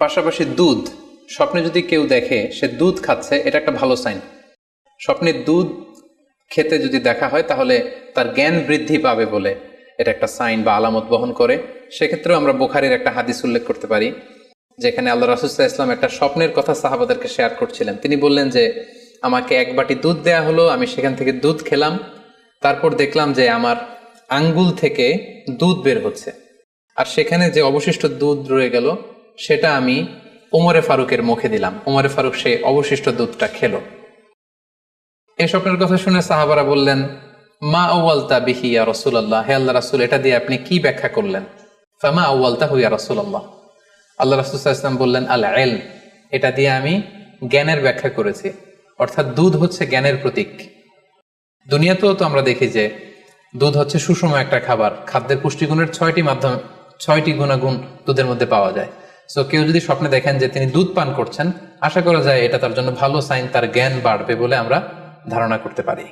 পাশাপাশি দুধ। স্বপ্নে যদি কেউ দেখে সে দুধ খাচ্ছে, এটা একটা ভালো সাইন স্বপ্নে দুধ খেতে যদি দেখা হয়, তাহলে তার জ্ঞান বৃদ্ধি পাবে বলে এটা একটা সাইন বা আলামত বহন করে। সেক্ষেত্রেও আমরা বোখারির একটা হাদিস উল্লেখ করতে পারি, যেখানে আল্লাহ রাসুল্লাহ ইসলাম একটা স্বপ্নের কথা সাহাবাদেরকে শেয়ার করছিলেন। তিনি বললেন যে, আমাকে এক বাটি দুধ দেয়া হলো, আমি সেখান থেকে দুধ খেলাম। তারপর দেখলাম যে আমার আঙ্গুল থেকে দুধ বের হচ্ছে। আর সেখানে যে অবশিষ্ট দুধ রয়ে গেল সেটা আমি ওমরে ফারুকের মুখে দিলাম। ওমরে ফারুক সে অবশিষ্ট দুধটা খেলো। এই স্বপ্নের কথা শুনে সাহাবারা বললেন, মা আউ্বালতা বিহি ইয়া রসুল্লাহ হে আল্লাহ রাসুল, এটা দিয়ে আপনি কি ব্যাখ্যা করলেন? ফামা আউ্বালতা হুইয়া রসুল্লাহ আল্লাহ রাসুল ইসলাম বললেন আল্লাহ এল এটা দিয়ে আমি জ্ঞানের ব্যাখ্যা করেছি। অর্থাৎ দুধ হচ্ছে জ্ঞানের প্রতীক। দুনিয়াতেও তো আমরা দেখি যে দুধ হচ্ছে সুষম একটা খাবার। খাদ্যের পুষ্টিগুণের ছয়টি মাধ্যম, ছয়টি গুণাগুণ দুধের মধ্যে পাওয়া যায়। সো কেউ যদি স্বপ্নে দেখেন যে তিনি দুধ পান করছেন, আশা করা যায় এটা তার জন্য ভালো সাইন তার জ্ঞান বাড়বে বলে আমরা ধারণা করতে পারি।